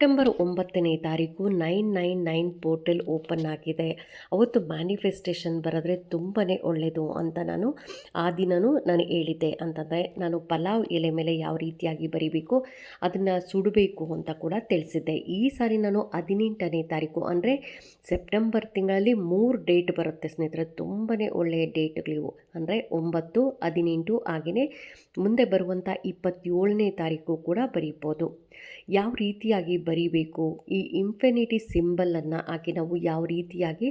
September ಒಂಬತ್ತನೇ ತಾರೀಕು nine nine nine portal open ಆಗಿದೆ. ಅವತ್ತು ಮ್ಯಾನಿಫೆಸ್ಟೇಷನ್ ಬರೆದ್ರೆ ತುಂಬಾ ಒಳ್ಳೆಯದು ಅಂತ ನಾನು ಆ ದಿನವೂ ನಾನು ಹೇಳಿದ್ದೆ ಅಂತಂದರೆ ನಾನು ಪಲಾವ್ ಎಲೆ ಮೇಲೆ ಯಾವ ರೀತಿಯಾಗಿ ಬರಿಬೇಕು, ಅದನ್ನು ಸುಡಬೇಕು ಅಂತ ಕೂಡ ತಿಳಿಸಿದ್ದೆ. ಈ ಸಾರಿ ನಾನು ಹದಿನೆಂಟನೇ ತಾರೀಕು ಅಂದರೆ ಸೆಪ್ಟೆಂಬರ್ ತಿಂಗಳಲ್ಲಿ ಮೂರು ಡೇಟ್ ಬರುತ್ತೆ ಸ್ನೇಹಿತರೆ ತುಂಬಾ ಒಳ್ಳೆಯ ಡೇಟ್ಗಳಿವು. ಅಂದರೆ ಒಂಬತ್ತು, ಹದಿನೆಂಟು ಹಾಗೆಯೇ ಮುಂದೆ ಬರುವಂಥ ಇಪ್ಪತ್ತೇಳನೇ ತಾರೀಕು ಕೂಡ ಬರೀಬೋದು. ಯಾವ ರೀತಿಯಾಗಿ ಬರೀಬೇಕು? ಈ ಇನ್ಫಿನಿಟಿ ಸಿಂಬಲನ್ನು ಹಾಕಿ ನಾವು ಯಾವ ರೀತಿಯಾಗಿ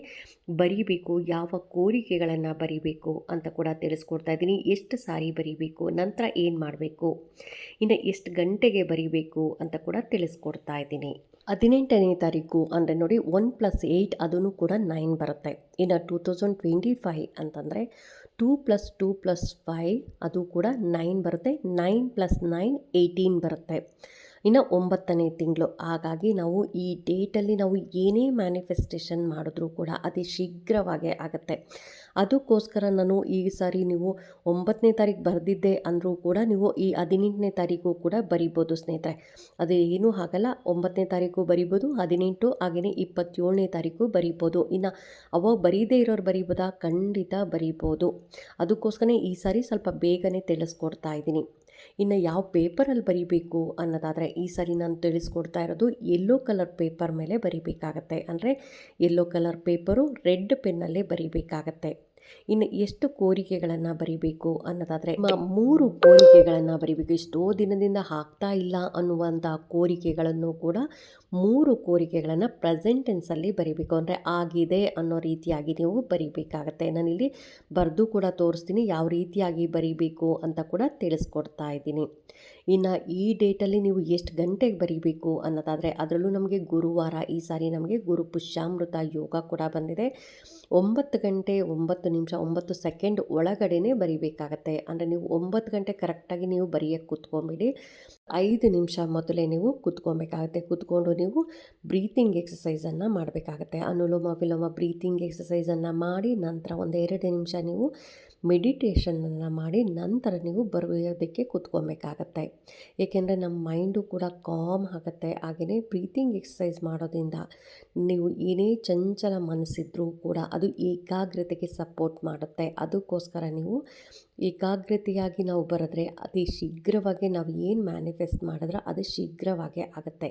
ಬರೀಬೇಕು? ಯಾವ ಕೋರಿಕೆಗಳನ್ನು ಬರೀಬೇಕು ಅಂತ ಕೂಡ ತಿಳಿಸ್ಕೊಡ್ತಾ ಇದ್ದೀನಿ. ಎಷ್ಟು ಸಾರಿ ಬರೀಬೇಕು? ನಂತರ ಏನು ಮಾಡಬೇಕು? ಇನ್ನು ಎಷ್ಟು ಗಂಟೆಗೆ ಬರೀಬೇಕು ಅಂತ ಕೂಡ ತಿಳಿಸ್ಕೊಡ್ತಾ ಇದ್ದೀನಿ. ಹದಿನೆಂಟನೇ ತಾರೀಕು ಅಂದರೆ ನೋಡಿ ಒನ್ ಪ್ಲಸ್ ಏಯ್ಟ್ ಅದನ್ನು ಕೂಡ ನೈನ್ ಬರುತ್ತೆ. ಇನ್ನು ಟೂ ತೌಸಂಡ್ ಟ್ವೆಂಟಿ ಫೈ ಅಂತಂದರೆ two plus two plus five ಅದು ಕೂಡ ನೈನ್ ಬರುತ್ತೆ. ನೈನ್ ಪ್ಲಸ್ ನೈನ್ ಏಯ್ಟೀನ್ ಬರುತ್ತೆ. ಇನ್ನು ಒಂಬತ್ತನೇ ತಿಂಗಳು. ಹಾಗಾಗಿ ನಾವು ಈ ಡೇಟಲ್ಲಿ ನಾವು ಏನೇ ಮ್ಯಾನಿಫೆಸ್ಟೇಷನ್ ಮಾಡಿದ್ರೂ ಕೂಡ ಅತಿ ಶೀಘ್ರವಾಗೇ ಆಗುತ್ತೆ. ಅದಕ್ಕೋಸ್ಕರ ನಾನು ಈ ಸಾರಿ ನೀವು ಒಂಬತ್ತನೇ ತಾರೀಕು ಬರೆದಿದ್ದೆ ಅಂದರೂ ಕೂಡ ನೀವು ಈ ಹದಿನೆಂಟನೇ ತಾರೀಕು ಕೂಡ ಬರಿಬೋದು ಸ್ನೇಹಿತರೆ. ಅದು ಏನೂ ಆಗಲ್ಲ ಒಂಬತ್ತನೇ ತಾರೀಕು ಬರಿಬೋದು, ಹದಿನೆಂಟು ಹಾಗೆಯೇ ಇಪ್ಪತ್ತೇಳನೇ ತಾರೀಕು ಬರಿಬೋದು. ಇನ್ನು ಅವಾಗ ಬರೀದೇ ಇರೋರು ಬರಿಬೋದಾ? ಖಂಡಿತ ಬರಿಬೋದು. ಅದಕ್ಕೋಸ್ಕರ ಈ ಸಾರಿ ಸ್ವಲ್ಪ ಬೇಗನೆ ತಿಳಿಸ್ಕೊಡ್ತಾ ಇದ್ದೀನಿ. ಇನ್ನು ಯಾವ ಪೇಪರಲ್ಲಿ ಬರಿಬೇಕು ಅನ್ನೋದಾದರೆ ಈ ಸರಿ ನಾನು ತಿಳಿಸ್ಕೊಡ್ತಾ ಇರೋದು ಯೆಲ್ಲೋ ಕಲರ್ ಪೇಪರ್ ಮೇಲೆ ಬರಿಬೇಕಾಗತ್ತೆ. ಅಂದರೆ ಯೆಲ್ಲೋ ಕಲರ್ ಪೇಪರು ರೆಡ್ ಪೆನ್ನಲ್ಲೇ ಬರಿಬೇಕಾಗತ್ತೆ. ಇನ್ನು ಎಷ್ಟು ಕೋರಿಕೆಗಳನ್ನು ಬರಿಬೇಕು ಅನ್ನೋದಾದರೆ ಮೂರು ಕೋರಿಕೆಗಳನ್ನು ಬರಿಬೇಕು. ಎಷ್ಟೋ ದಿನದಿಂದ ಹಾಕ್ತಾ ಇಲ್ಲ ಅನ್ನುವಂಥ ಕೋರಿಕೆಗಳನ್ನು ಕೂಡ ಮೂರು ಕೋರಿಕೆಗಳನ್ನು ಪ್ರೆಸೆಂಟ್ ಟೆನ್ಸಲ್ಲಿ ಬರಿಬೇಕು. ಅಂದರೆ ಆಗಿದೆ ಅನ್ನೋ ರೀತಿಯಾಗಿ ನೀವು ಬರಿಬೇಕಾಗತ್ತೆ. ನಾನಿಲ್ಲಿ ಬರೆದು ಕೂಡ ತೋರಿಸ್ತೀನಿ ಯಾವ ರೀತಿಯಾಗಿ ಬರಿಬೇಕು ಅಂತ ಕೂಡ ತಿಳಿಸ್ಕೊಡ್ತಾ ಇದ್ದೀನಿ. ಇನ್ನು ಈ ಡೇಟಲ್ಲಿ ನೀವು ಎಷ್ಟು ಗಂಟೆಗೆ ಬರಿಬೇಕು ಅನ್ನೋದಾದರೆ ಅದರಲ್ಲೂ ನಮಗೆ ಗುರುವಾರ ಈ ಸಾರಿ ನಮಗೆ ಗುರು ಪುಷ್ಯಾಮೃತ ಯೋಗ ಕೂಡ ಬಂದಿದೆ. ಒಂಬತ್ತು ಗಂಟೆ ಒಂಬತ್ತು ನಿಮಿಷ ಒಂಬತ್ತು ಸೆಕೆಂಡ್ ಒಳಗಡೆನೇ ಬರಿಬೇಕಾಗತ್ತೆ. ಅಂದರೆ ನೀವು ಒಂಬತ್ತು ಗಂಟೆ ಕರೆಕ್ಟಾಗಿ ನೀವು ಬರೆಯೋಕ್ಕೆ ಕೂತ್ಕೊಂಬಿಡಿ. ಐದು ನಿಮಿಷ ಮೊದಲೇ ನೀವು ಕೂತ್ಕೊಬೇಕಾಗತ್ತೆ. ಕೂತ್ಕೊಂಡು ನೀವು ಬ್ರೀತಿಂಗ್ ಎಕ್ಸಸೈಸನ್ನು ಮಾಡಬೇಕಾಗತ್ತೆ. ಅನುಲೋಮ ವಿಲೋಮ ಬ್ರೀತಿಂಗ್ ಎಕ್ಸಸೈಸನ್ನು ಮಾಡಿ ನಂತರ ಒಂದು ಎರಡು ನಿಮಿಷ ನೀವು ಮೆಡಿಟೇಷನನ್ನು ಮಾಡಿ ನಂತರ ನೀವು ಬರೆಯೋದಕ್ಕೆ ಕೂತ್ಕೊಬೇಕಾಗತ್ತೆ. ಏಕೆಂದರೆ ನಮ್ಮ ಮೈಂಡು ಕೂಡ ಕಾಮ್ ಆಗುತ್ತೆ. ಹಾಗೆಯೇ ಬ್ರೀತಿಂಗ್ ಎಕ್ಸಸೈಸ್ ಮಾಡೋದ್ರಿಂದ ನೀವು ಏನೇ ಚಂಚಲ ಮನಸ್ಸಿದ್ರೂ ಕೂಡ ಅದು ಏಕಾಗ್ರತೆಗೆ ಸಪೋರ್ಟ್ ಮಾಡುತ್ತೆ. ಅದಕ್ಕೋಸ್ಕರ ನೀವು ಏಕಾಗ್ರತೆಯಾಗಿ ನಾವು ಬರೆದ್ರೆ ಅತಿ ಶೀಘ್ರವಾಗಿ ನಾವು ಏನು ಮ್ಯಾನಿಫೆಸ್ಟ್ ಮಾಡಿದ್ರೆ ಅದು ಶೀಘ್ರವಾಗೇ ಆಗುತ್ತೆ.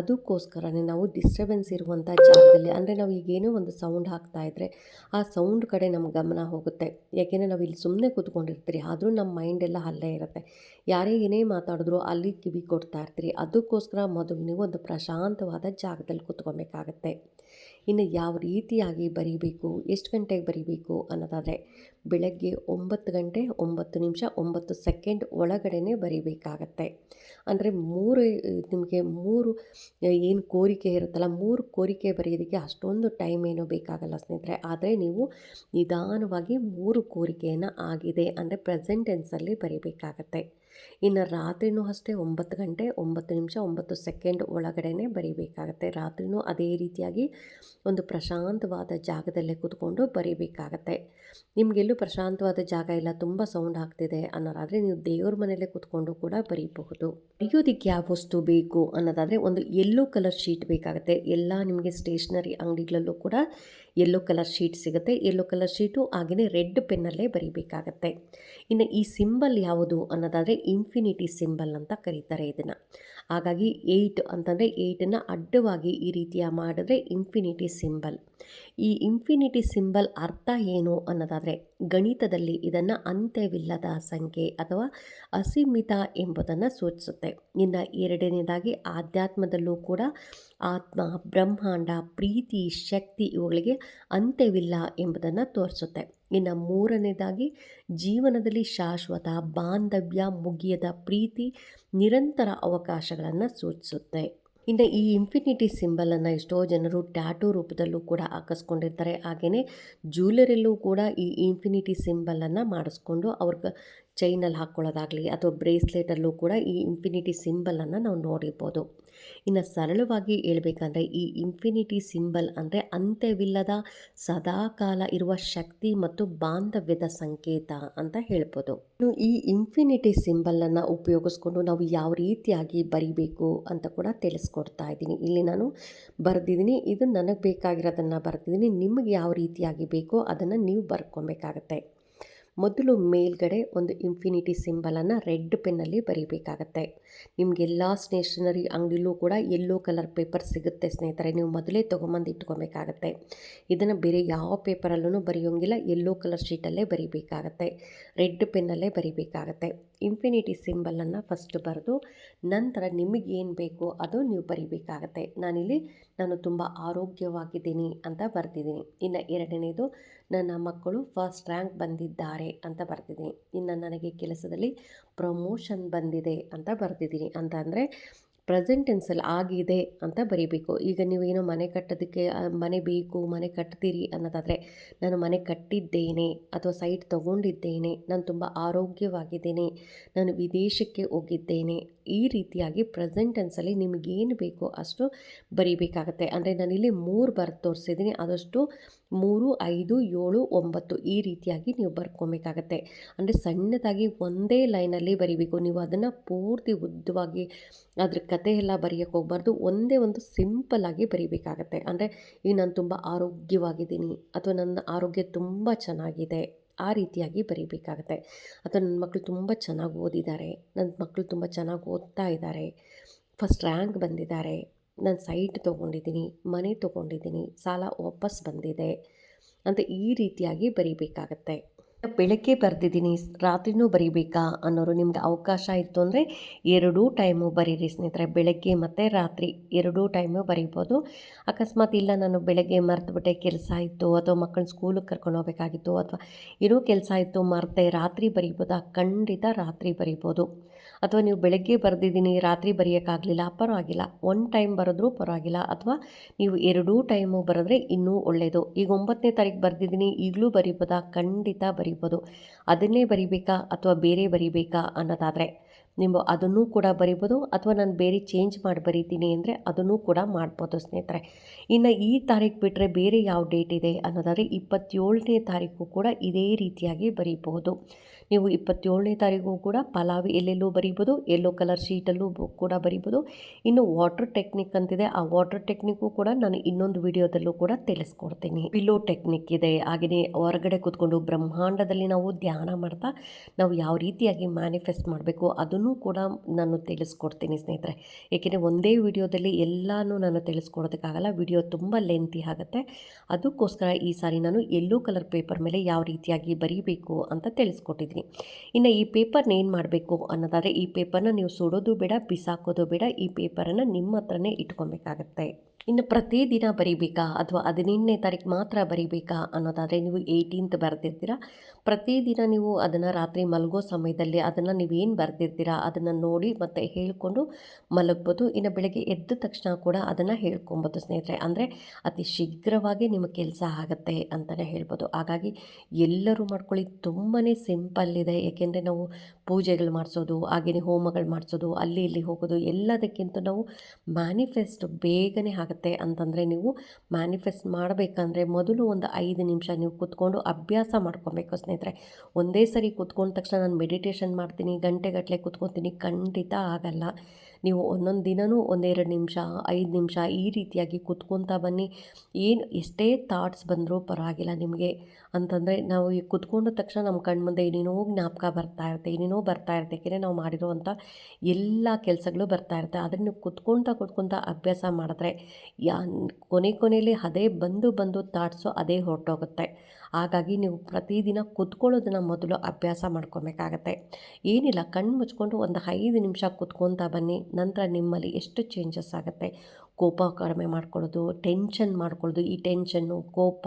ಅದಕ್ಕೋಸ್ಕರನೇ ನಾವು ಡಿಸ್ಟರ್ಬೆನ್ಸ್ ಇರುವಂಥ ಜಾಗದಲ್ಲಿ, ಅಂದರೆ ನಾವು ಈಗೇನೋ ಒಂದು ಸೌಂಡ್ ಹಾಕ್ತಾ ಇದ್ದರೆ ಆ ಸೌಂಡ್ ಕಡೆ ನಮ್ಮ ಗಮನ ಹೋಗುತ್ತೆ. ಯಾಕೆಂದರೆ ನಾವು ಇಲ್ಲಿ ಸುಮ್ಮನೆ ಕೂತ್ಕೊಂಡಿರ್ತೀರಿ, ಆದರೂ ನಮ್ಮ ಮೈಂಡ್ ಎಲ್ಲ ಅಲ್ಲೇ ಇರುತ್ತೆ. ಯಾರೇ ಏನೇ ಮಾತಾಡಿದ್ರು ಅಲ್ಲಿ ಕಿವಿ ಕೊಡ್ತಾ ಇರ್ತೀರಿ. ಅದಕ್ಕೋಸ್ಕರ ಮೊದಲು ನೀವು ಒಂದು ಪ್ರಶಾಂತವಾದ ಜಾಗದಲ್ಲಿ ಕೂತ್ಕೊಬೇಕಾಗತ್ತೆ. ಇನ್ನು ಯಾವ ರೀತಿಯಾಗಿ ಬರೀಬೇಕು, ಎಷ್ಟು ಗಂಟೆಗೆ ಬರೀಬೇಕು ಅನ್ನೋದಾದರೆ ಬೆಳಗ್ಗೆ ಒಂಬತ್ತು ಗಂಟೆ, ಒಂಬತ್ತು ನಿಮಿಷ, ಒಂಬತ್ತು ಸೆಕೆಂಡ್ ಒಳಗಡೆ ಬರೀಬೇಕಾಗತ್ತೆ. ಅಂದರೆ ಮೂರು, ನಿಮಗೆ ಮೂರು, ಏನು ಕೋರಿಕೆ ಇರುತ್ತಲ್ಲ, ಮೂರು ಕೋರಿಕೆ ಬರೆಯೋದಕ್ಕೆ ಅಷ್ಟೊಂದು ಟೈಮ್ ಏನೂ ಬೇಕಾಗಲ್ಲ ಸ್ನೇಹಿತರೆ. ಆದರೆ ನೀವು ನಿಧಾನವಾಗಿ ಮೂರು ಕೋರಿಕೆಯನ್ನು ಆಗಿದೆ ಅಂದರೆ ಪ್ರೆಸೆಂಟೆನ್ಸಲ್ಲಿ ಬರೀಬೇಕಾಗತ್ತೆ. ಇನ್ನು ರಾತ್ರಿನೂ ಅಷ್ಟೇ ಒಂಬತ್ತು ಗಂಟೆ, ಒಂಬತ್ತು ನಿಮಿಷ, ಒಂಬತ್ತು ಸೆಕೆಂಡ್ ಒಳಗಡೆ ಬರೀಬೇಕಾಗತ್ತೆ. ರಾತ್ರಿನೂ ಅದೇ ರೀತಿಯಾಗಿ ಒಂದು ಪ್ರಶಾಂತವಾದ ಜಾಗದಲ್ಲೇ ಕೂತ್ಕೊಂಡು ಬರೀಬೇಕಾಗತ್ತೆ. ನಿಮಗೆಲ್ಲೂ ಪ್ರಶಾಂತವಾದ ಜಾಗ ಇಲ್ಲ, ತುಂಬ ಸೌಂಡ್ ಆಗ್ತಿದೆ ಅನ್ನೋದಾದರೆ ನೀವು ದೇವ್ರ ಮನೆಯಲ್ಲೇ ಕೂತ್ಕೊಂಡು ಕೂಡ ಬರೀಬಹುದು. ಬರೆಯೋದಕ್ಕೆ ಯಾವ ವಸ್ತು ಬೇಕು ಅನ್ನೋದಾದರೆ ಒಂದು ಯೆಲ್ಲೋ ಕಲರ್ ಶೀಟ್ ಬೇಕಾಗುತ್ತೆ. ಎಲ್ಲ ನಿಮಗೆ ಸ್ಟೇಷ್ನರಿ ಅಂಗಡಿಗಳಲ್ಲೂ ಕೂಡ ಯೆಲ್ಲೋ ಕಲರ್ ಶೀಟ್ ಸಿಗುತ್ತೆ. ಯೆಲ್ಲೋ ಕಲರ್ ಶೀಟು ಹಾಗೆಯೇ ರೆಡ್ ಪೆನ್ನಲ್ಲೇ ಬರೀಬೇಕಾಗತ್ತೆ. ಇನ್ನು ಈ ಸಿಂಬಲ್ ಯಾವುದು ಅನ್ನೋದಾದರೆ ಇನ್ಫಿನಿಟಿ ಸಿಂಬಲ್ ಅಂತ ಕರೀತಾರೆ ಇದನ್ನು. ಹಾಗಾಗಿ ಏಯ್ಟ್ ಅಂತಂದರೆ ಏಯ್ಟನ್ನು ಅಡ್ಡವಾಗಿ ಈ ರೀತಿಯ ಮಾಡಿದ್ರೆ ಇನ್ಫಿನಿಟಿ ಸಿಂಬಲ್ ಈ ಇನ್ಫಿನಿಟಿ ಸಿಂಬಲ್ ಅರ್ಥ ಏನು ಅನ್ನೋದಾದರೆ ಗಣಿತದಲ್ಲಿ ಇದನ್ನು ಅಂತ್ಯವಿಲ್ಲದ ಸಂಖ್ಯೆ ಅಥವಾ ಅಸೀಮಿತ ಎಂಬುದನ್ನು ಸೂಚಿಸುತ್ತೆ. ಇನ್ನು ಎರಡನೇದಾಗಿ ಆಧ್ಯಾತ್ಮದಲ್ಲೂ ಕೂಡ ಆತ್ಮ, ಬ್ರಹ್ಮಾಂಡ, ಪ್ರೀತಿ, ಶಕ್ತಿ ಇವುಗಳಿಗೆ ಅಂತ್ಯವಿಲ್ಲ ಎಂಬುದನ್ನು ತೋರಿಸುತ್ತೆ. ಇನ್ನು ಮೂರನೇದಾಗಿ ಜೀವನದಲ್ಲಿ ಶಾಶ್ವತ, ಬಾಂಧವ್ಯ, ಮುಗಿಯದ ಪ್ರೀತಿ, ನಿರಂತರ ಅವಕಾಶಗಳನ್ನು ಸೂಚಿಸುತ್ತೆ. ಇನ್ನು ಈ ಇನ್ಫಿನಿಟಿ ಸಿಂಬಲನ್ನು ಎಷ್ಟೋ ಜನರು ಟ್ಯಾಟೂ ರೂಪದಲ್ಲೂ ಕೂಡ ಹಾಕಿಸ್ಕೊಂಡಿರ್ತಾರೆ. ಹಾಗೆಯೇ ಜ್ಯುವೆಲರಿಲ್ಲೂ ಕೂಡ ಈ ಇನ್ಫಿನಿಟಿ ಸಿಂಬಲನ್ನು ಮಾಡಿಸ್ಕೊಂಡು ಅವ್ರ ಚೈನಲ್ಲಿ ಹಾಕ್ಕೊಳ್ಳೋದಾಗಲಿ ಅಥವಾ ಬ್ರೇಸ್ಲೆಟಲ್ಲೂ ಕೂಡ ಈ ಇನ್ಫಿನಿಟಿ ಸಿಂಬಲನ್ನು ನಾವು ನೋಡಿರ್ಬೋದು. ಇನ್ನು ಸರಳವಾಗಿ ಹೇಳ್ಬೇಕಂದ್ರೆ ಈ ಇನ್ಫಿನಿಟಿ ಸಿಂಬಲ್ ಅಂದರೆ ಅಂತ್ಯವಿಲ್ಲದ ಸದಾಕಾಲ ಇರುವ ಶಕ್ತಿ ಮತ್ತು ಬಾಂಧವ್ಯದ ಸಂಕೇತ ಅಂತ ಹೇಳ್ಬೋದು. ಈ ಇನ್ಫಿನಿಟಿ ಸಿಂಬಲನ್ನು ಉಪಯೋಗಿಸ್ಕೊಂಡು ನಾವು ಯಾವ ರೀತಿಯಾಗಿ ಬರಿಬೇಕು ಅಂತ ಕೂಡ ತಿಳಿಸ್ಕೊಡ್ತಾ ಇದ್ದೀನಿ. ಇಲ್ಲಿ ನಾನು ಬರೆದಿದ್ದೀನಿ. ಇದು ನನಗೆ ಬೇಕಾಗಿರೋದನ್ನು ಬರೆದಿದ್ದೀನಿ. ನಿಮಗೆ ಯಾವ ರೀತಿಯಾಗಿ ಬೇಕೋ ಅದನ್ನು ನೀವು ಬರ್ಕೊಬೇಕಾಗತ್ತೆ. ಮೊದಲು ಮೇಲ್ಗಡೆ ಒಂದು ಇನ್ಫಿನಿಟಿ ಸಿಂಬಲನ್ನು ರೆಡ್ ಪೆನ್ನಲ್ಲಿ ಬರೀಬೇಕಾಗತ್ತೆ. ನಿಮಗೆಲ್ಲ ಸ್ಟೇಷನರಿ ಅಂಗಡಿಲೂ ಕೂಡ ಎಲ್ಲೋ ಕಲರ್ ಪೇಪರ್ ಸಿಗುತ್ತೆ ಸ್ನೇಹಿತರೆ. ನೀವು ಮೊದಲೇ ತೊಗೊಂಬಂದು ಇಟ್ಕೊಬೇಕಾಗತ್ತೆ. ಇದನ್ನು ಬೇರೆ ಯಾವ ಪೇಪರಲ್ಲೂ ಬರೆಯೋಂಗಿಲ್ಲ ಎಲ್ಲೋ ಕಲರ್ ಶೀಟಲ್ಲೇ ಬರೀಬೇಕಾಗತ್ತೆ. ರೆಡ್ ಪೆನ್ನಲ್ಲೇ ಬರೀಬೇಕಾಗತ್ತೆ. ಇನ್ಫಿನಿಟಿ ಸಿಂಬಲನ್ನು ಫಸ್ಟ್ ಬರೆದು ನಂತರ ನಿಮಗೇನು ಬೇಕೋ ಅದು ನೀವು ಬರೀಬೇಕಾಗತ್ತೆ. ನಾನಿಲ್ಲಿ ನಾನು ತುಂಬ ಆರೋಗ್ಯವಾಗಿದ್ದೀನಿ ಅಂತ ಬರ್ತಿದ್ದೀನಿ ಇನ್ನು ಎರಡನೇದು ನನ್ನ ಮಕ್ಕಳು ಫಸ್ಟ್ ರ್ಯಾಂಕ್ ಬಂದಿದ್ದಾರೆ ಅಂತ ಬರ್ತಿದ್ದೀನಿ ಇನ್ನು ನನಗೆ ಕೆಲಸದಲ್ಲಿ ಪ್ರಮೋಷನ್ ಬಂದಿದೆ ಅಂತ ಬರ್ತಿದ್ದೀನಿ ಅಂತ ಅಂದರೆ ಪ್ರೆಸೆಂಟ್ ಟೆನ್ಸಲ್ಲಿ ಆಗಿದೆ ಅಂತ ಬರೀಬೇಕು. ಈಗ ನೀವು ಏನೋ ಮನೆ ಕಟ್ಟೋದಕ್ಕೆ ಮನೆ ಬೇಕು, ಮನೆ ಕಟ್ತೀರಿ ಅನ್ನೋದಾದರೆ ನಾನು ಮನೆ ಕಟ್ಟಿದ್ದೇನೆ ಅಥವಾ ಸೈಟ್ ತಗೊಂಡಿದ್ದೇನೆ, ನಾನು ತುಂಬ ಆರೋಗ್ಯವಾಗಿದ್ದೇನೆ, ನಾನು ವಿದೇಶಕ್ಕೆ ಹೋಗಿದ್ದೇನೆ ಈ ರೀತಿಯಾಗಿ ಪ್ರೆಸೆಂಟ್ ಟೆನ್ಸಲ್ಲಿ ನಿಮಗೇನು ಬೇಕೋ ಅಷ್ಟು ಬರೀಬೇಕಾಗತ್ತೆ. ಅಂದರೆ ನಾನಿಲ್ಲಿ ಮೂರು ಬರ್ದು ತೋರಿಸಿದ್ದೀನಿ. ಆದಷ್ಟು ಮೂರು, ಐದು, ಏಳು, ಒಂಬತ್ತು ಈ ರೀತಿಯಾಗಿ ನೀವು ಬರ್ಕೊಬೇಕಾಗತ್ತೆ. ಅಂದರೆ ಸಣ್ಣದಾಗಿ ಒಂದೇ ಲೈನಲ್ಲಿ ಬರೀಬೇಕು. ನೀವು ಅದನ್ನು ಪೂರ್ತಿ ಉದ್ದವಾಗಿ ಅದ್ರ ಕತೆ ಎಲ್ಲ ಬರೆಯೋಕ್ಕೆ ಹೋಗ್ಬಾರ್ದು. ಒಂದೇ ಒಂದು ಸಿಂಪಲ್ಲಾಗಿ ಬರೀಬೇಕಾಗತ್ತೆ. ಅಂದರೆ ಈಗ ನಾನು ತುಂಬ ಆರೋಗ್ಯವಾಗಿದ್ದೀನಿ ಅಥವಾ ನನ್ನ ಆರೋಗ್ಯ ತುಂಬ ಚೆನ್ನಾಗಿದೆ. ಆ ರೀತಿಯಾಗಿ ಬರೀಬೇಕಾಗತ್ತೆ. ಅಥವಾ ನನ್ನ ಮಕ್ಕಳು ತುಂಬ ಚೆನ್ನಾಗಿ ಓದಿದ್ದಾರೆ ನನ್ನ ಮಕ್ಕಳು ತುಂಬ ಚೆನ್ನಾಗಿ ಓದ್ತಾ ಇದ್ದಾರೆ, ಫಸ್ಟ್ ರ್ಯಾಂಕ್ ಬಂದಿದ್ದಾರೆ, ನಾನು ಸೈಟ್ ತೊಗೊಂಡಿದ್ದೀನಿ, ಮನೆ ತೊಗೊಂಡಿದ್ದೀನಿ, ಸಾಲ ವಾಪಸ್ ಬಂದಿದೆ ಅಂತ ಈ ರೀತಿಯಾಗಿ ಬರೀಬೇಕಾಗತ್ತೆ. ಬೆಳಗ್ಗೆ ಬರೆದಿದ್ದೀನಿ ರಾತ್ರಿನೂ ಬರೀಬೇಕಾ ಅನ್ನೋರು ನಿಮ್ಗೆ ಅವಕಾಶ ಇತ್ತು ಅಂದರೆ ಎರಡೂ ಟೈಮು ಬರೀರಿ ಸ್ನೇಹಿತರೆ. ಬೆಳಗ್ಗೆ ಮತ್ತು ರಾತ್ರಿ ಎರಡೂ ಟೈಮು ಬರೀಬೋದು. ಅಕಸ್ಮಾತ್ ಇಲ್ಲ ನಾನು ಬೆಳಗ್ಗೆ ಮರೆತುಬಿಟ್ಟೆ, ಕೆಲಸ ಇತ್ತು ಅಥವಾ ಮಕ್ಕಳು ಸ್ಕೂಲಿಗೆ ಕರ್ಕೊಂಡು ಹೋಗಬೇಕಾಗಿತ್ತು, ಅಥವಾ ಇರೋ ಕೆಲಸ ಇತ್ತು ಮರೆತೆ ರಾತ್ರಿ ಬರೀಬೋದಾ? ಖಂಡಿತ ರಾತ್ರಿ ಬರೀಬೋದು. ಅಥವಾ ನೀವು ಬೆಳಗ್ಗೆ ಬರೆದಿದ್ದೀನಿ, ರಾತ್ರಿ ಬರೆಯೋಕ್ಕಾಗಲಿಲ್ಲ, ಪರವಾಗಿಲ್ಲ. ಒನ್ ಟೈಮ್ ಬರೆದ್ರೂ ಪರವಾಗಿಲ್ಲ. ಅಥವಾ ನೀವು ಎರಡೂ ಟೈಮು ಬರೆದ್ರೆ ಇನ್ನೂ ಒಳ್ಳೆಯದು ಈಗ ಒಂಬತ್ತನೇ ತಾರೀಕು ಬರೆದಿದ್ದೀನಿ, ಈಗಲೂ ಬರೀಬೋದಾ? ಖಂಡಿತ ಬರೀಬೋದು. ಅದನ್ನೇ ಬರಿಬೇಕಾ? ಅಥವಾ ಬೇರೆ ಬರಿಬೇಕಾ? ಅನ್ನೋದಾದರೆ. ನೀವು ಅದನ್ನು ಕೂಡ ಬರಿಬೋದು. ಅಥವಾ ನಾನು ಬೇರೆ ಚೇಂಜ್ ಮಾಡಿ ಬರೀತೀನಿ ಅಂದರೆ ಅದನ್ನು ಕೂಡ ಮಾಡ್ಬೋದು ಸ್ನೇಹಿತರೆ. ಇನ್ನು ಈ ತಾರೀಕು ಬಿಟ್ಟರೆ ಬೇರೆ ಯಾವ ಡೇಟ್ ಇದೆ ಅನ್ನೋದಾದರೆ ಇಪ್ಪತ್ತೇಳನೇ ತಾರೀಕು ಕೂಡ ಇದೇ ರೀತಿಯಾಗಿ ಬರೀಬಹುದು. ನೀವು ಇಪ್ಪತ್ತೇಳನೇ ತಾರೀಕು ಕೂಡ ಪಲಾವ್ ಎಲ್ಲೆಲ್ಲೂ ಬರೀಬೋದು ಎಲ್ಲೋ ಕಲರ್ ಶೀಟಲ್ಲೂ ಕೂಡ ಬರೀಬೋದು. ಇನ್ನು ವಾಟರ್ ಟೆಕ್ನಿಕ್ ಅಂತಿದೆ, ಆ ವಾಟರ್ ಟೆಕ್ನಿಕ್ಕು ಕೂಡ ನಾನು ಇನ್ನೊಂದು ವಿಡಿಯೋದಲ್ಲೂ ಕೂಡ ತಿಳಿಸ್ಕೊಡ್ತೀನಿ. ಪಿಲೋ ಟೆಕ್ನಿಕ್ ಇದೆ ಹಾಗೆಯೇ ಹೊರಗಡೆ ಕೂತ್ಕೊಂಡು ಬ್ರಹ್ಮಾಂಡದಲ್ಲಿ ನಾವು ಧ್ಯಾನ ಮಾಡ್ತಾ ನಾವು ಯಾವ ರೀತಿಯಾಗಿ ಮ್ಯಾನಿಫೆಸ್ಟ್ ಮಾಡಬೇಕು ಅದನ್ನು ಕೂಡ ನಾನು ತಿಳಿಸ್ಕೊಡ್ತೀನಿ ಸ್ನೇಹಿತರೆ. ಏಕೆಂದರೆ ಒಂದೇ ವಿಡಿಯೋದಲ್ಲಿ ಎಲ್ಲನೂ ನಾನು ತಿಳಿಸ್ಕೊಡೋದಕ್ಕಾಗಲ್ಲ, ವಿಡಿಯೋ ತುಂಬ ಲೆಂತಿ ಆಗುತ್ತೆ. ಅದಕ್ಕೋಸ್ಕರ ಈ ಸಾರಿ ನಾನು ಎಲ್ಲೋ ಕಲರ್ ಪೇಪರ್ ಮೇಲೆ ಯಾವ ರೀತಿಯಾಗಿ ಬರೀಬೇಕು ಅಂತ ತಿಳಿಸ್ಕೊಟ್ಟಿದ್ದೀನಿ. ಇನ್ನು ಈ ಪೇಪರ್ನ ಏನು ಮಾಡಬೇಕು ಅನ್ನೋದಾದರೆ ಈ ಪೇಪರ್ನ ನೀವು ಸುಡೋದು ಬೇಡ, ಬಿಸಾಕೋದು ಬೇಡ, ಈ ಪೇಪರನ್ನು ನಿಮ್ಮ ಹತ್ರನೇ ಇಟ್ಕೊಬೇಕಾಗತ್ತೆ. ಇನ್ನು ಪ್ರತಿದಿನ ಬರೀಬೇಕಾ ಅಥವಾ ಹದಿನೆಂಟನೇ ತಾರೀಕು ಮಾತ್ರ ಬರೀಬೇಕಾ ಅನ್ನೋದಾದರೆ ನೀವು ಏಯ್ಟೀನ್ತ್ ಬರೆದಿರ್ತೀರ. ಪ್ರತಿದಿನ ನೀವು ಅದನ್ನು ರಾತ್ರಿ ಮಲಗೋ ಸಮಯದಲ್ಲಿ ಅದನ್ನು ನೀವೇನು ಬರೆದಿರ್ತೀರಾ ಅದನ್ನು ನೋಡಿ ಮತ್ತು ಹೇಳ್ಕೊಂಡು ಮಲಗ್ಬೋದು. ಇನ್ನು ಬೆಳಗ್ಗೆ ಎದ್ದ ತಕ್ಷಣ ಕೂಡ ಅದನ್ನು ಹೇಳ್ಕೊಬೋದು ಸ್ನೇಹಿತರೆ. ಅಂದರೆ ಅತಿ ಶೀಘ್ರವಾಗಿ ನಿಮ್ಮ ಕೆಲಸ ಆಗುತ್ತೆ ಅಂತಲೇ ಹೇಳ್ಬೋದು. ಹಾಗಾಗಿ ಎಲ್ಲರೂ ಮಾಡ್ಕೊಳ್ಳಿ. ತುಂಬಾ ಸಿಂಪಲ್ ಇದೆ. ಏಕೆಂದರೆ ನಾವು ಪೂಜೆಗಳು ಮಾಡಿಸೋದು ಹಾಗೆಯೇ ಹೋಮಗಳು ಮಾಡಿಸೋದು, ಅಲ್ಲಿ ಇಲ್ಲಿ ಹೋಗೋದು ಎಲ್ಲದಕ್ಕಿಂತ ನಾವು ಮ್ಯಾನಿಫೆಸ್ಟ್ ಬೇಗನೆ ಆಗುತ್ತೆ. ಅಂತಂದರೆ ನೀವು ಮ್ಯಾನಿಫೆಸ್ಟ್ ಮಾಡಬೇಕಂದ್ರೆ ಮೊದಲು ಒಂದು ಐದು ನಿಮಿಷ ನೀವು ಕೂತ್ಕೊಂಡು ಅಭ್ಯಾಸ ಮಾಡ್ಕೊಬೇಕು ಸ್ನೇಹಿತರೆ. ಒಂದೇ ಸರಿ ಕೂತ್ಕೊಂಡ ತಕ್ಷಣ ನಾನು ಮೆಡಿಟೇಷನ್ ಮಾಡ್ತೀನಿ ಗಂಟೆಗಟ್ಟಲೆ ಕೂತ್ಕೊತೀನಿ, ಖಂಡಿತ ಆಗಲ್ಲ. ನೀವು ಒಂದೊಂದು ದಿನವೂ ಒಂದೆರಡು ನಿಮಿಷ, ಐದು ನಿಮಿಷ ಈ ರೀತಿಯಾಗಿ ಕುತ್ಕೊತಾ ಬನ್ನಿ. ಏನು ಎಷ್ಟೇ ಥಾಟ್ಸ್ ಬಂದರೂ ಪರವಾಗಿಲ್ಲ ನಿಮಗೆ. ಅಂತಂದರೆ ನಾವು ಈ ಕುತ್ಕೊಂಡ ತಕ್ಷಣ ನಮ್ಮ ಕಣ್ಣು ಮುಂದೆ ಏನೇನೋ ಜ್ಞಾಪಕ ಬರ್ತಾ ಇರುತ್ತೆ, ಏನೇನೋ ಬರ್ತಾ ಇರುತ್ತೆ. ಏಕೆಂದರೆ ನಾವು ಮಾಡಿರುವಂಥ ಎಲ್ಲ ಕೆಲಸಗಳು ಬರ್ತಾ ಇರುತ್ತೆ. ಆದರೆ ನೀವು ಕುತ್ಕೊತಾ ಕುತ್ಕೊತಾ ಅಭ್ಯಾಸ ಮಾಡಿದ್ರೆ ಯಾ, ಕೊನೆ ಕೊನೆಯಲ್ಲಿ ಅದೇ ಬಂದು ಬಂದು ಥಾಟ್ಸು ಅದೇ ಹೊರಟೋಗುತ್ತೆ. ಹಾಗಾಗಿ ನೀವು ಪ್ರತಿದಿನ ಕುತ್ಕೊಳ್ಳೋದನ್ನು ಮೊದಲು ಅಭ್ಯಾಸ ಮಾಡ್ಕೊಬೇಕಾಗತ್ತೆ. ಏನಿಲ್ಲ, ಕಣ್ಣು ಮುಚ್ಕೊಂಡು ಒಂದು ಐದು ನಿಮಿಷ ಕುತ್ಕೊತಾ ಬನ್ನಿ. ನಂತರ ನಿಮ್ಮಲ್ಲಿ ಎಷ್ಟು ಚೇಂಜಸ್ ಆಗುತ್ತೆ? ಕೋಪ ಕಡಿಮೆ ಮಾಡ್ಕೊಳ್ಳೋದು ಟೆನ್ಷನ್ ಮಾಡ್ಕೊಳ್ಳೋದು ಈ ಟೆನ್ಷನ್ನು ಕೋಪ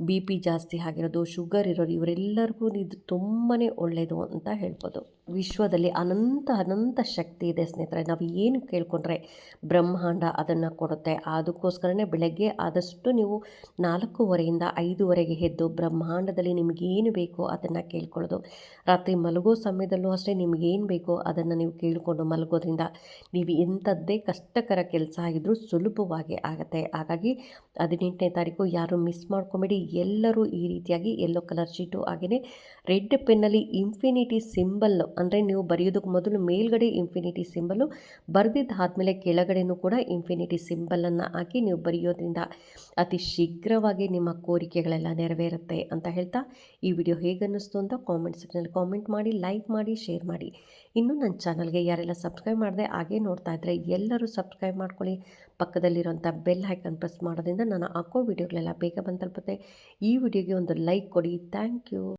ಬಿ ಪಿ ಜಾಸ್ತಿ ಆಗಿರೋದು, ಶುಗರ್ ಇರೋರು, ಇವರೆಲ್ಲರಿಗೂ ಇದು ತುಂಬಾ ಒಳ್ಳೆಯದು ಅಂತ ಹೇಳ್ಬೋದು. ವಿಶ್ವದಲ್ಲಿ ಅನಂತ ಅನಂತ ಶಕ್ತಿ ಇದೆ ಸ್ನೇಹಿತರೆ. ನಾವು ಏನು ಕೇಳ್ಕೊಂಡ್ರೆ ಬ್ರಹ್ಮಾಂಡ ಅದನ್ನು ಕೊಡುತ್ತೆ. ಅದಕ್ಕೋಸ್ಕರನೇ ಬೆಳಗ್ಗೆ ಆದಷ್ಟು ನೀವು ನಾಲ್ಕೂವರೆಯಿಂದ ಐದುವರೆಗೆ ಎದ್ದು ಬ್ರಹ್ಮಾಂಡದಲ್ಲಿ ನಿಮಗೇನು ಬೇಕೋ ಅದನ್ನು ಕೇಳ್ಕೊಳ್ಳೋದು. ರಾತ್ರಿ ಮಲಗೋ ಸಮಯದಲ್ಲೂ ಅಷ್ಟೇ ನಿಮಗೇನು ಬೇಕೋ ಅದನ್ನು ನೀವು ಕೇಳಿಕೊಂಡು ಮಲಗೋದ್ರಿಂದ ನೀವು ಎಂಥದ್ದೇ ಕಷ್ಟಕರ ಕೆಲಸ ಆಗಿದ್ದರೂ ಸುಲಭವಾಗಿ ಆಗುತ್ತೆ. ಹಾಗಾಗಿ ಹದಿನೆಂಟನೇ ತಾರೀಕು ಯಾರು ಮಿಸ್ ಮಾಡ್ಕೊಬೇಡಿ. ಎಲ್ಲರೂ ಈ ರೀತಿಯಾಗಿ ಯೆಲ್ಲೋ ಕಲರ್ ಶೀಟು ಹಾಗೆಯೇ ರೆಡ್ ಪೆನ್ನಲ್ಲಿ ಇನ್ಫಿನಿಟಿ ಸಿಂಬಲ್ ಅಂದರೆ ನೀವು ಬರೆಯೋದಕ್ಕೆ ಮೊದಲು ಮೇಲ್ಗಡೆ ಇನ್ಫಿನಿಟಿ ಸಿಂಬಲ್ಲು ಬರೆದಿದ್ದಾದಮೇಲೆ ಕೆಳಗಡೆನೂ ಕೂಡ ಇನ್ಫಿನಿಟಿ ಸಿಂಬಲನ್ನು ಹಾಕಿ ನೀವು ಬರೆಯೋದ್ರಿಂದ ಅತಿ ಶೀಘ್ರವಾಗಿ ನಿಮ್ಮ ಕೋರಿಕೆಗಳೆಲ್ಲ ನೆರವೇರುತ್ತೆ ಅಂತ ಹೇಳ್ತಾ ಈ ವಿಡಿಯೋ ಹೇಗೆ ಅನ್ನಿಸ್ತು ಅಂತ ಕಾಮೆಂಟ್ ಸೆಕ್ಷನಲ್ಲಿ ಕಾಮೆಂಟ್ ಮಾಡಿ ಲೈಕ್ ಮಾಡಿ ಶೇರ್ ಮಾಡಿ. ಇನ್ನೂ ನನ್ನ ಚಾನಲ್ಗೆ ಯಾರೆಲ್ಲ ಸಬ್ಸ್ಕ್ರೈಬ್ ಮಾಡಿದೆ ಹಾಗೆ ನೋಡ್ತಾ ಇದ್ದರೆ ಎಲ್ಲರೂ ಸಬ್ಸ್ಕ್ರೈಬ್ ಮಾಡ್ಕೊಳ್ಳಿ. ಪಕ್ಕದಲ್ಲಿರುವಂಥ ಬೆಲ್ ಹೈಕನ್ ಪ್ರೆಸ್ ಮಾಡೋದ್ರಿಂದ ನಾನು ಹಾಕೋ ವಿಡಿಯೋಗಳೆಲ್ಲ ಬೇಗ ಬಂದು ತಲುಪುತ್ತೆ. ಈ ವಿಡಿಯೋಗೆ ಒಂದು ಲೈಕ್ ಕೊಡಿ. Thank you.